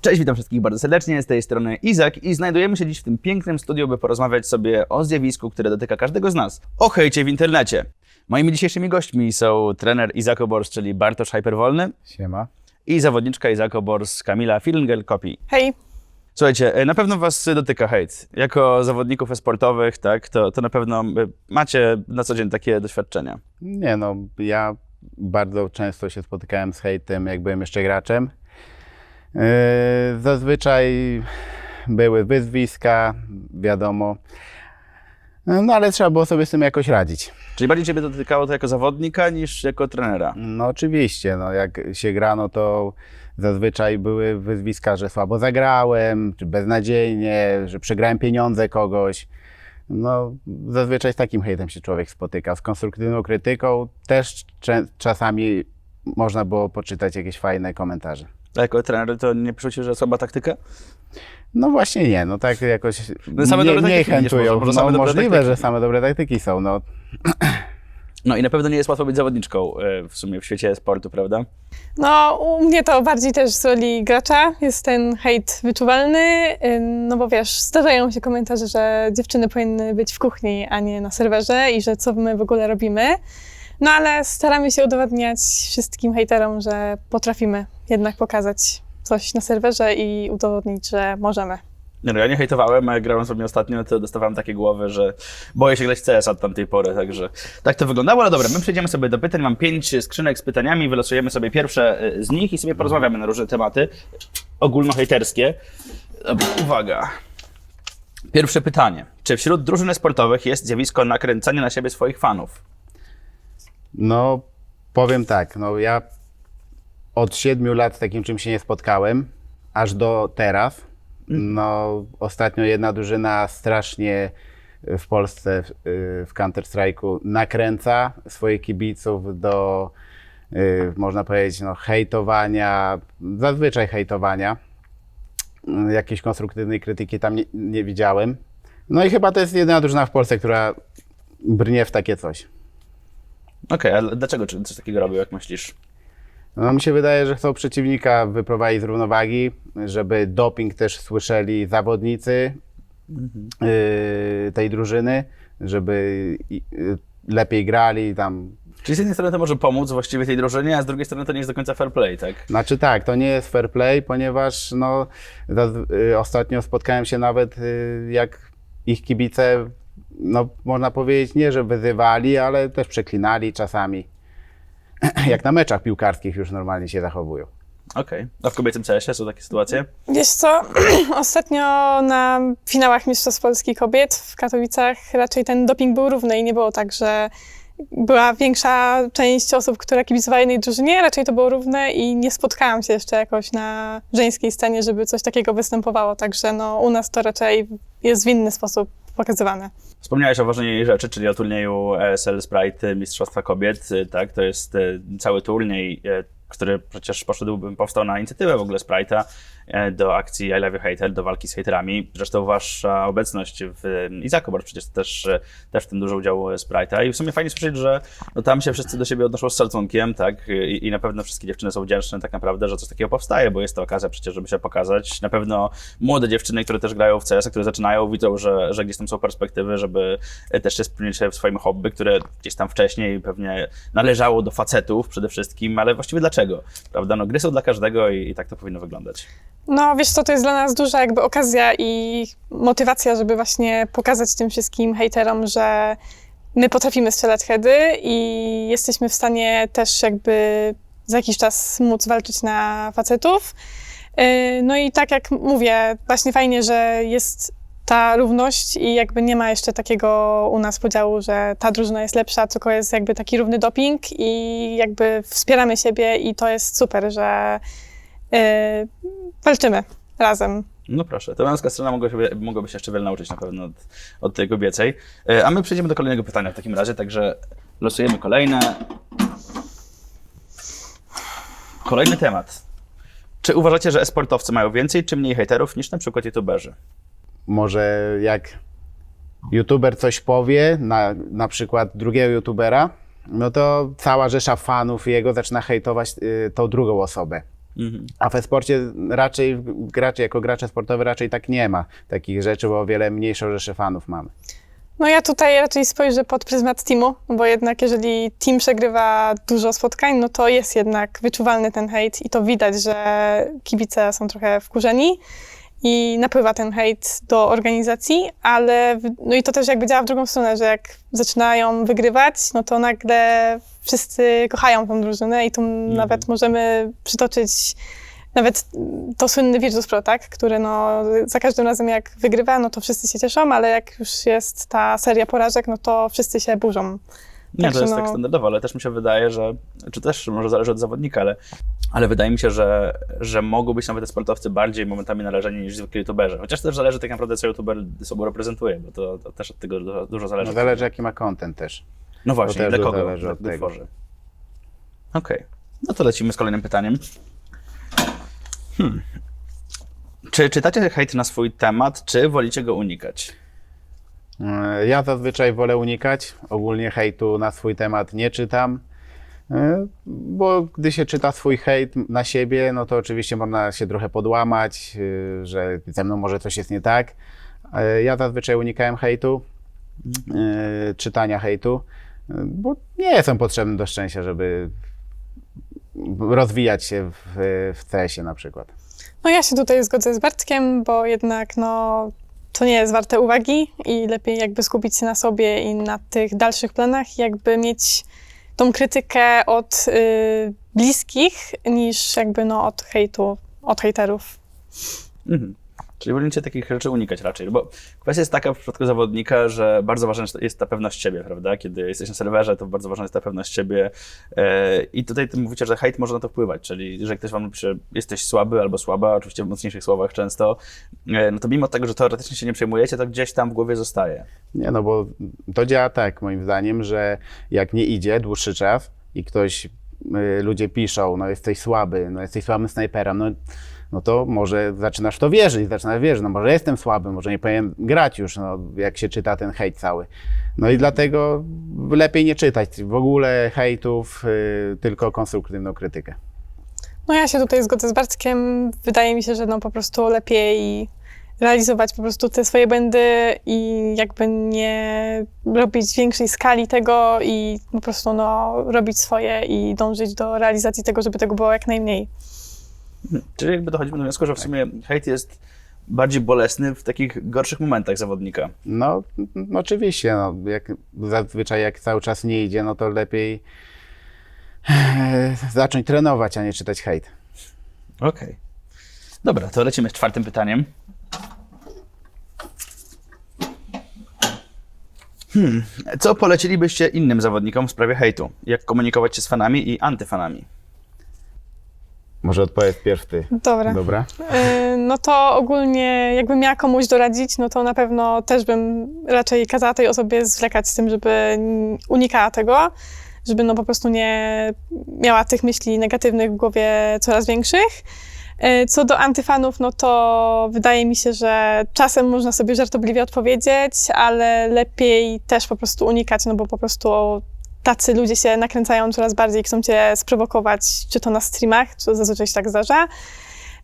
Cześć, witam wszystkich bardzo serdecznie, z tej strony Izak i znajdujemy się dziś w tym pięknym studiu, by porozmawiać sobie o zjawisku, które dotyka każdego z nas, o hejcie w internecie. Moimi dzisiejszymi gośćmi są trener Izak Obors, czyli Bartosz Hyperwolny Siema. i zawodniczka Izak Obors Kamila Filngel-Kopi. Hej, Słuchajcie, e, na pewno was dotyka hejt. Jako zawodników e-sportowych, tak, to, to na pewno e, macie na co dzień takie doświadczenia. Nie no, ja bardzo często się spotykałem z hejtem, jak byłem jeszcze graczem. Yy, zazwyczaj były wyzwiska, wiadomo. No ale trzeba było sobie z tym jakoś radzić. Czyli bardziej ciebie dotykało to jako zawodnika niż jako trenera. No oczywiście, no jak się grano, to zazwyczaj były wyzwiska, że słabo zagrałem, czy beznadziejnie, że przegrałem pieniądze kogoś. No zazwyczaj z takim hejtem się człowiek spotyka. Z konstruktywną krytyką też czasami można było poczytać jakieś fajne komentarze. A jako trener to nie przeczucie, że słaba taktyka? No właśnie nie, no tak jakoś No same mniej, dobre mniej taktyki widzisz, chętują. może- może no, same dobre możliwe, taktyki. że same dobre taktyki są. No, No i na pewno nie jest łatwo być zawodniczką e, w sumie w świecie sportu, prawda? no u mnie to bardziej też z roli gracza jest ten hejt wyczuwalny, ym, no bo wiesz, zdarzają się komentarze, że dziewczyny powinny być w kuchni, a nie na serwerze i że co my w ogóle robimy. No ale staramy się udowadniać wszystkim hejterom, że potrafimy jednak pokazać coś na serwerze i udowodnić, że możemy. No ja nie hejtowałem, a jak grałem ostatnio, to dostawałem takie głowy, że boję się grać CS od tamtej pory, także tak to wyglądało. Ale dobra, my przejdziemy sobie do pytań. Mam pięć skrzynek z pytaniami, wylosujemy sobie pierwsze e, z nich i sobie porozmawiamy na różne tematy ogólnohejterskie. Dobra, uwaga. Pierwsze pytanie. Czy wśród drużyn sportowych jest zjawisko nakręcania na siebie swoich fanów? No powiem tak, no ja od siedmiu lat z takim czymś się nie spotkałem, aż do teraz. No ostatnio jedna drużyna strasznie w Polsce y, w Counter-Strike'u nakręca swoich kibiców do, y, można powiedzieć, no hejtowania, zazwyczaj hejtowania. Y, Jakiejś konstruktywnej krytyki tam nie, nie widziałem. No i chyba to jest jedyna drużyna w Polsce, która brnie w takie coś. Okej, ale dlaczego czy- coś takiego robił, jak myślisz? No, mi się wydaje, że chcą przeciwnika wyprowadzić z równowagi, żeby doping też słyszeli zawodnicy yy, tej drużyny, żeby yy, lepiej grali tam. Czyli z jednej strony to może pomóc właściwie tej drużynie, a z drugiej strony to nie jest do końca fair play, tak? Znaczy tak, to nie jest fair play, ponieważ no, yy, ostatnio spotkałem się nawet, yy, jak ich kibice, no można powiedzieć, nie, że wyzywali, ale też przeklinali czasami. Jak na meczach piłkarskich już normalnie się zachowują. Okej. A w kobiecym CS-ie są takie sytuacje? Wiesz co, ostatnio na finałach Mistrzostw Polski Kobiet w Katowicach raczej ten doping był równy i nie było tak, że była większa część osób, które kibicowały jednej drużynie, raczej to było równe i nie spotkałam się jeszcze jakoś na żeńskiej scenie, żeby coś takiego występowało, także no u nas to raczej jest w inny sposób pokazywane. Wspomniałeś o ważnej rzeczy, czyli o turnieju ESL Sprite Mistrzostwa Kobiet, y, tak? To jest y, cały turniej, y, który przecież poszedł, powstał na inicjatywę w ogóle Sprite'a do akcji I Love You Hater, do walki z haterami. Zresztą wasza obecność w Izaku, bo przecież też, y, też w tym dużo udziału Sprite'a i w sumie fajnie słyszeć, że no, tam się wszyscy do siebie odnoszą z szacunkiem, tak? I, I na pewno wszystkie dziewczyny są wdzięczne tak naprawdę, że coś takiego powstaje, bo jest to okazja przecież, żeby się pokazać. Na pewno młode dziewczyny, które też grają w CS, które zaczynają, widzą, że, że gdzieś tam są perspektywy, żeby e, też się spełnić w swoim hobby, które gdzieś tam wcześniej pewnie należało do facetów przede wszystkim, ale właściwie dlaczego? Prawda? No, gry są dla każdego i, i tak to powinno wyglądać. No wiesz co, to jest dla nas duża jakby okazja i motywacja, żeby właśnie pokazać tym wszystkim hejterom, że my potrafimy strzelać heady i jesteśmy w stanie też jakby za jakiś czas móc walczyć na facetów. Yy, No i tak jak mówię, właśnie fajnie, że jest ta równość i jakby nie ma jeszcze takiego u nas podziału, że ta drużyna jest lepsza, tylko jest jakby taki równy doping i jakby wspieramy siebie i to jest super, że walczymy razem. No proszę, to męska strona mogła się, mogłaby się jeszcze wiele nauczyć na pewno od, od tej kobiecej. E, A my przejdziemy do kolejnego pytania w takim razie, także losujemy kolejne. Kolejny temat. Czy uważacie, że esportowcy mają więcej czy mniej hejterów niż na przykład youtuberzy? może jak youtuber coś powie, na, na przykład drugiego youtubera, no to cała rzesza fanów jego zaczyna hejtować y, tą drugą osobę. Mhm. A w e-sporcie raczej, gracze, jako gracze sportowe raczej tak nie ma takich rzeczy, bo o wiele mniejszą rzeszę fanów mamy. No ja tutaj raczej spojrzę pod pryzmat teamu, bo jednak jeżeli team przegrywa dużo spotkań, no to jest jednak wyczuwalny ten hejt i to widać, że kibice są trochę wkurzeni i napływa ten hejt do organizacji, ale w- no i to też jakby działa w drugą stronę, że jak zaczynają wygrywać, no to nagle wszyscy kochają tą drużynę i tu nawet możemy przytoczyć nawet to słynny Virtus Pro, tak, który no, za każdym razem jak wygrywa, no to wszyscy się cieszą, ale jak już jest ta seria porażek, no to wszyscy się burzą. Nie, Także to jest no- tak standardowo, ale też mi się wydaje, że, czy też może zależy od zawodnika, ale, ale wydaje mi się, że, że mogą być nawet te sportowcy bardziej momentami należeni niż zwykli youtuberzy. Chociaż też zależy tak naprawdę, co youtuber sobą reprezentuje, bo to, to też od tego dużo, dużo zależy. No zależy jaki ma content też. No właśnie, też dla kogo zależy od tego. tworzy. Okej, no to lecimy z kolejnym pytaniem. Hmm. Czy czytacie hejt na swój temat, czy wolicie go unikać? E, Ja zazwyczaj wolę unikać. Ogólnie hejtu na swój temat nie czytam. e, Bo gdy się czyta swój hejt na siebie, no to oczywiście można się trochę podłamać, e, że ze mną może coś jest nie tak. Ja zazwyczaj unikałem hejtu, czytania hejtu, bo nie jestem potrzebny do szczęścia, żeby rozwijać się w, w stresie na przykład. No ja się tutaj zgodzę z Bartkiem, bo jednak no to nie jest warte uwagi i lepiej jakby skupić się na sobie i na tych dalszych planach, jakby mieć tą krytykę od y, bliskich niż jakby no od hejtu, od hejterów. Mhm. Czyli wolicie takich rzeczy unikać raczej, bo kwestia jest taka w przypadku zawodnika, że bardzo ważna jest ta pewność siebie, prawda? Kiedy jesteś na serwerze, to bardzo ważna jest ta pewność siebie e, i tutaj ty mówicie, że hejt może na to wpływać, czyli że ktoś wam napisze, jesteś słaby albo słaba, oczywiście w mocniejszych słowach często, e, no to mimo tego, że teoretycznie się nie przejmujecie, to gdzieś tam w głowie zostaje. Nie, no bo to działa tak, moim zdaniem, że jak nie idzie dłuższy czas i ktoś, y, ludzie piszą, no jesteś słaby, no jesteś słabym snajperem, no, no to może zaczynasz w to wierzyć, zaczynasz wierzyć, no może jestem słaby, może nie powinien grać już, no jak się czyta ten hejt cały. No i dlatego lepiej nie czytać w ogóle hejtów, y, tylko konstruktywną krytykę. No ja się tutaj zgodzę z Bartkiem. Wydaje mi się, że no po prostu lepiej realizować po prostu te swoje błędy i jakby nie robić większej skali tego i po prostu no robić swoje i dążyć do realizacji tego, żeby tego było jak najmniej. Czyli jakby dochodzimy do wniosku, że w sumie hejt jest bardziej bolesny w takich gorszych momentach zawodnika. No, no oczywiście, no, jak, zazwyczaj jak cały czas nie idzie, no to lepiej e, zacząć trenować, a nie czytać hejt. Okej. Dobra, to lecimy z czwartym pytaniem. Hmm. Co polecilibyście innym zawodnikom w sprawie hejtu? Jak komunikować się z fanami i antyfanami? Może odpowiedz pierw ty. Dobra. Dobra? Y, No to ogólnie jakbym miała komuś doradzić, no to na pewno też bym raczej kazała tej osobie zwlekać z tym, żeby unikała tego, żeby no po prostu nie miała tych myśli negatywnych w głowie coraz większych. Y, Co do antyfanów, no to wydaje mi się, że czasem można sobie żartobliwie odpowiedzieć, ale lepiej też po prostu unikać, no bo po prostu tacy ludzie się nakręcają coraz bardziej, chcą cię sprowokować, czy to na streamach, co zazwyczaj się tak zdarza,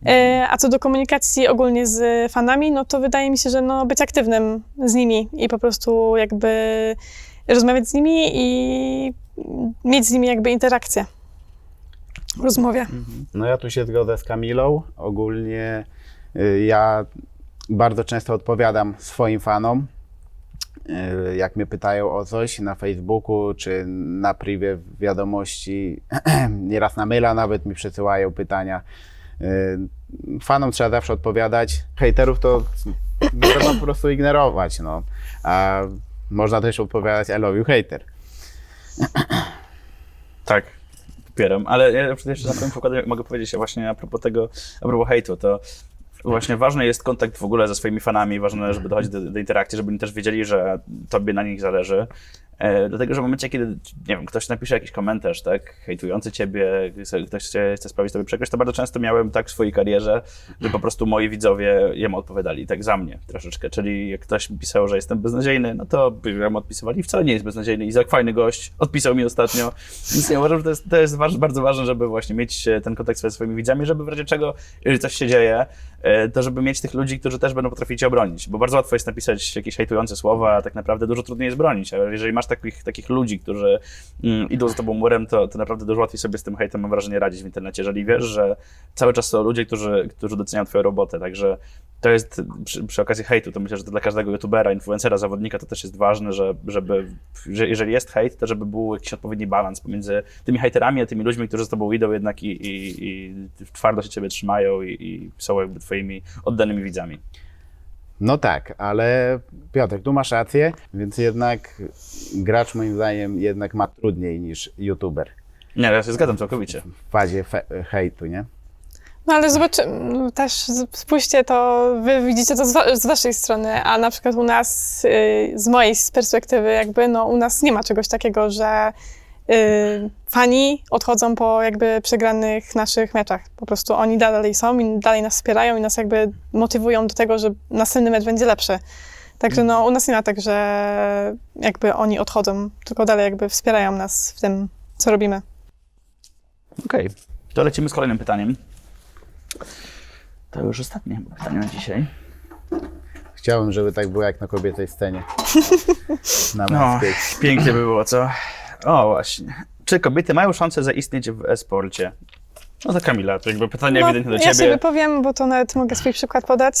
E, A co do komunikacji ogólnie z fanami, no to wydaje mi się, że no być aktywnym z nimi i po prostu jakby rozmawiać z nimi i mieć z nimi jakby interakcję w rozmowie. No ja tu się zgodzę z Kamilą. Ogólnie y, ja bardzo często odpowiadam swoim fanom. Y, Jak mnie pytają o coś na Facebooku czy na privie wiadomości, nieraz na maila nawet mi przesyłają pytania. Y, Fanom trzeba zawsze odpowiadać. Hejterów to trzeba po prostu ignorować. No. A można też odpowiadać I love you hater. Tak, popieram. Ale ja jeszcze na przykładzie mogę powiedzieć właśnie a propos tego, a propos hejtu, to właśnie ważny jest kontakt w ogóle ze swoimi fanami, ważne, żeby dochodzić do, do interakcji, żeby oni też wiedzieli, że tobie na nich zależy. E, dlatego, że w momencie, kiedy, nie wiem, ktoś napisze jakiś komentarz, tak, hejtujący ciebie, ktoś chce, sprawić tobie przekroś, to bardzo często miałem tak w swojej karierze, że po prostu moi widzowie jemu odpowiadali, tak za mnie troszeczkę, czyli jak ktoś mi pisał, że jestem beznadziejny, no to by mu odpisywali, wcale nie jest beznadziejny, Izak, fajny gość, odpisał mi ostatnio, więc ja uważam, że to jest, to jest waż, bardzo ważne, żeby właśnie mieć e, ten kontakt ze swoimi widzami, żeby w razie czego, jeżeli coś się dzieje, e, to żeby mieć tych ludzi, którzy też będą potrafili cię obronić, bo bardzo łatwo jest napisać jakieś hejtujące słowa, a tak naprawdę dużo trudniej jest bronić, ale jeżeli masz takich, takich ludzi, którzy mm, idą za tobą murem, to, to naprawdę dużo łatwiej sobie z tym hejtem, mam wrażenie, radzić w internecie, jeżeli wiesz, że cały czas są ludzie, którzy, którzy doceniają twoją robotę, także to jest przy, przy okazji hejtu, to myślę, że to dla każdego youtubera, influencera, zawodnika to też jest ważne, że, żeby, że jeżeli jest hejt, to żeby był jakiś odpowiedni balans pomiędzy tymi hejterami, a tymi ludźmi, którzy z tobą idą jednak i, i, i twardo się ciebie trzymają i, i są jakby twoimi oddanymi widzami. No tak, ale Piotrek, tu masz rację, więc jednak gracz moim zdaniem jednak ma trudniej niż youtuber Nie, ja się zgadzam całkowicie. w fazie fe- hejtu, nie? No ale zobaczymy, no, też spójrzcie to, wy widzicie to z, wa- z waszej strony, a na przykład u nas, y, z mojej z perspektywy jakby, no u nas nie ma czegoś takiego, że fani odchodzą po jakby przegranych naszych meczach. Po prostu oni dalej są i dalej nas wspierają i nas jakby motywują do tego, że następny mecz będzie lepszy. Także no u nas nie ma tak, że jakby oni odchodzą, tylko dalej jakby wspierają nas w tym, co robimy. Okej, to lecimy z kolejnym pytaniem. To już ostatnie pytanie na dzisiaj. Chciałbym, żeby tak było jak na kobiecej scenie. Na No, pięknie by było, co? O, właśnie. Czy kobiety mają szansę zaistnieć w e-sporcie? No to Kamila, to jakby pytanie ewidentnie do No, Ja ciebie. sobie powiem, bo to nawet mogę swój przykład podać.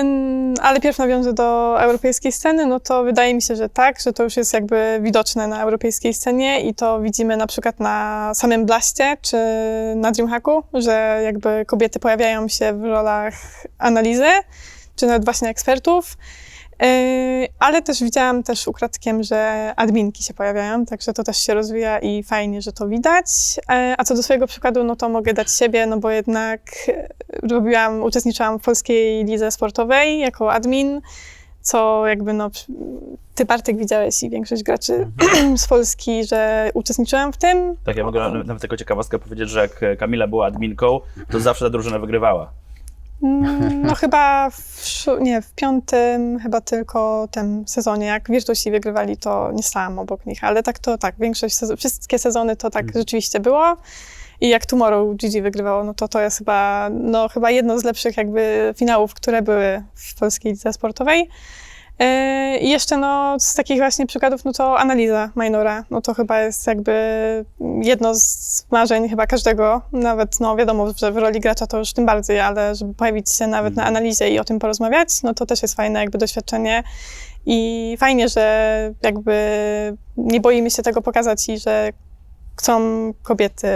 Ym, Ale pierw nawiążę do europejskiej sceny, no to wydaje mi się, że tak, że to już jest jakby widoczne na europejskiej scenie i to widzimy na przykład na samym Blaście czy na Dreamhacku, że jakby kobiety pojawiają się w rolach analizy, czy nawet właśnie ekspertów. Yy, Ale też widziałam też ukradkiem, że adminki się pojawiają, także to też się rozwija i fajnie, że to widać. Yy, A co do swojego przykładu, no to mogę dać siebie, no bo jednak yy, robiłam, uczestniczyłam w polskiej lidze sportowej jako admin, co jakby no, ty Bartek widziałeś i większość graczy z Polski, że uczestniczyłam w tym. Tak, ja mogę na- nawet taką ciekawostkę powiedzieć, że jak Kamila była adminką, to zawsze ta drużyna wygrywała. Mm, No chyba w, nie, w piątym chyba tylko tym sezonie, jak Virtusi wygrywali, to nie stałam obok nich, ale tak to tak, większość, sezon, wszystkie sezony to tak rzeczywiście było. I jak Tomorrow GG wygrywało, no to to jest chyba, no chyba jedno z lepszych jakby finałów, które były w polskiej lidze sportowej. Yy, I jeszcze no, z takich właśnie przykładów, no to analiza minora, no to chyba jest jakby jedno z marzeń chyba każdego, nawet no wiadomo, że w roli gracza to już tym bardziej, ale żeby pojawić się nawet na analizie i o tym porozmawiać, no to też jest fajne jakby doświadczenie. I fajnie, że jakby nie boimy się tego pokazać i że chcą kobiety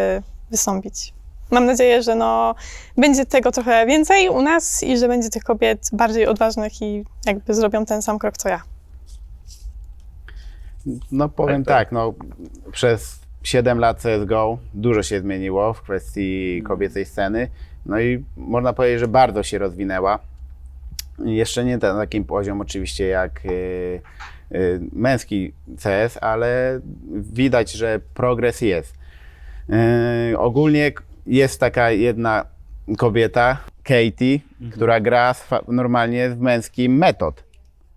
wystąpić. Mam nadzieję, że no, będzie tego trochę więcej u nas i że będzie tych kobiet bardziej odważnych i jakby zrobią ten sam krok co ja. No powiem Tak, tak. tak, no przez 7 lat CSGO dużo się zmieniło w kwestii kobiecej sceny. No i można powiedzieć, że bardzo się rozwinęła. Jeszcze nie na takim poziom oczywiście jak y, y, męski CS, ale widać, że progres jest. Y, ogólnie jest taka jedna kobieta, Katie, która gra normalnie w męskim metod.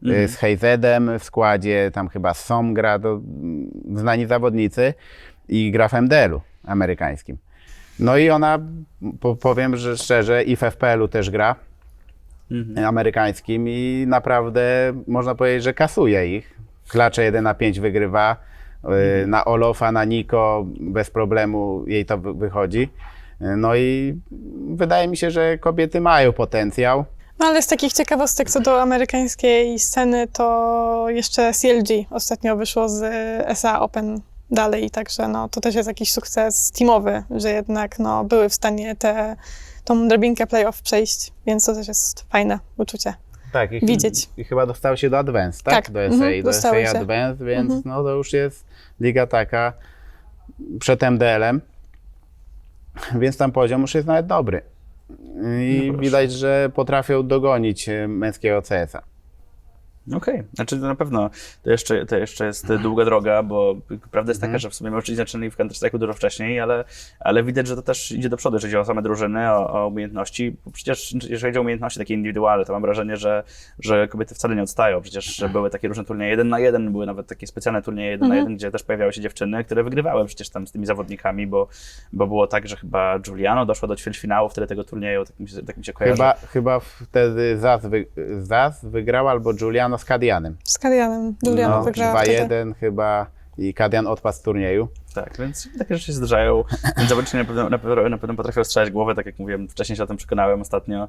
Y, Z Heyzedem w składzie, tam chyba Som gra, to znani zawodnicy i gra w MDL-u amerykańskim. No i ona, po, powiem że szczerze, i w FPL-u też gra Mhm. amerykańskim i naprawdę można powiedzieć, że kasuje ich. Klacze 1 na 5 wygrywa, na Olofa, na Niko bez problemu jej to wy- wychodzi. No i wydaje mi się, że kobiety mają potencjał. No ale z takich ciekawostek co do amerykańskiej sceny, to jeszcze CLG ostatnio wyszło z SA Open dalej, także no, to też jest jakiś sukces teamowy, że jednak no, były w stanie te, tą drabinkę playoff przejść, więc to też jest fajne uczucie. Tak, i, Widzieć. I chyba dostały się do Advance, tak? Tak, Do SA, mhm, do SA się. Advance, więc Mhm. no to już jest liga taka przed MDL-em, więc tam poziom już jest nawet dobry. I No widać, że potrafią dogonić e, męskiego CS-a. Okej, znaczy to na pewno to jeszcze, to jeszcze jest długa droga, bo prawda jest taka, że w sumie mężczyźni zaczynali w Counter-Strike'u dużo wcześniej, ale, ale widać, że to też idzie do przodu, jeżeli chodzi o same drużyny, o, o umiejętności. Bo przecież jeżeli chodzi o umiejętności takie indywidualne, to mam wrażenie, że, że kobiety wcale nie odstają. Przecież były takie różne turnieje jeden na jeden, były nawet takie specjalne turnieje jeden na jeden, gdzie też pojawiały się dziewczyny, które wygrywały przecież tam z tymi zawodnikami, bo, bo było tak, że chyba Giuliano doszła do ćwierćfinału wtedy tego turnieju, tak mi się, tak mi się kojarzy. Chyba, chyba wtedy Zaz, wy, Zaz wygrał albo Giuliano z Kadianem. Z Kadianem. Juliana No, wygrała wtedy. 2-1 chyba i Kadian odpadł z turnieju. Tak, więc takie rzeczy się zdarzają. Więc zawodnicy na pewno, na, pewno, na pewno potrafią strzelać głowę, tak jak mówiłem, wcześniej się o tym przekonałem ostatnio,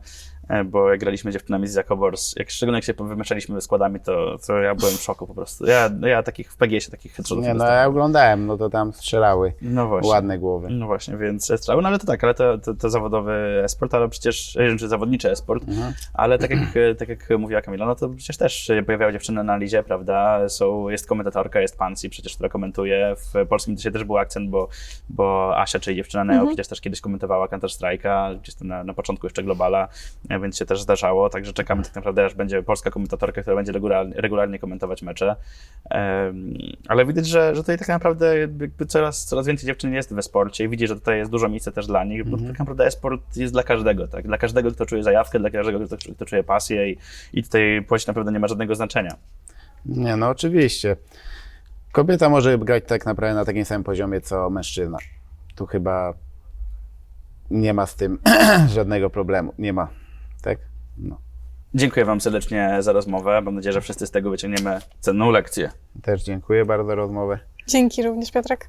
e, bo jak graliśmy dziewczynami z Jakobors, jak szczególnie jak się wymieszaliśmy składami, to, to ja byłem w szoku po prostu. Ja, ja takich w PGS-ie takich headshotów Nie, no ja oglądałem, no to tam strzelały No właśnie. ładne głowy. No właśnie, więc strzały, no ale to tak, ale to, to, to zawodowy esport, ale przecież, e, czy zawodniczy esport, Mhm. ale tak jak, tak jak mówiła Kamila, no to przecież też się pojawiały dziewczyny na lidzie, prawda, są, jest komentatorka, jest Pansy przecież, która komentuje, w polskim też był akcent, bo, bo Asia, czyli dziewczyna Neo, przecież też kiedyś komentowała Counter-Strike'a, gdzieś tam na, na początku jeszcze Globala, e, więc się też zdarzało, także czekamy tak naprawdę, aż będzie polska komentatorka, która będzie regularnie, regularnie komentować mecze, Em, ale widać, że, że tutaj tak naprawdę jakby coraz, coraz więcej dziewczyn jest we sporcie i widzi, że tutaj jest dużo miejsca też dla nich, bo tak naprawdę e-sport jest dla każdego, tak? Dla każdego, kto czuje zajawkę, dla każdego, kto, kto czuje pasję i, i tutaj płeć naprawdę nie ma żadnego znaczenia. Nie, no oczywiście. Kobieta może grać tak naprawdę na takim samym poziomie, co mężczyzna. Tu chyba nie ma z tym żadnego problemu. Nie ma. Tak? No. Dziękuję Wam serdecznie za rozmowę. Mam nadzieję, że wszyscy z tego wyciągniemy cenną lekcję. Też dziękuję bardzo za rozmowę. Dzięki również, Piotrek.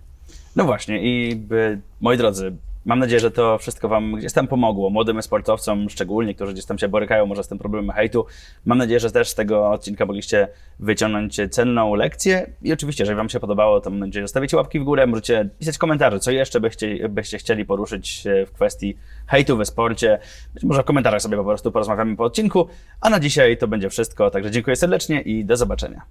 No właśnie i by, moi drodzy, mam nadzieję, że to wszystko Wam gdzieś tam pomogło, młodym sportowcom szczególnie, którzy gdzieś tam się borykają może z tym problemem hejtu. Mam nadzieję, że też z tego odcinka mogliście wyciągnąć cenną lekcję i oczywiście, jeżeli Wam się podobało, to mam nadzieję, że łapki w górę, możecie pisać komentarze, co jeszcze byście, byście chcieli poruszyć e, w kwestii hejtu we sporcie. Być może w komentarzach sobie po prostu porozmawiamy po odcinku, a na dzisiaj to będzie wszystko, także dziękuję serdecznie i do zobaczenia.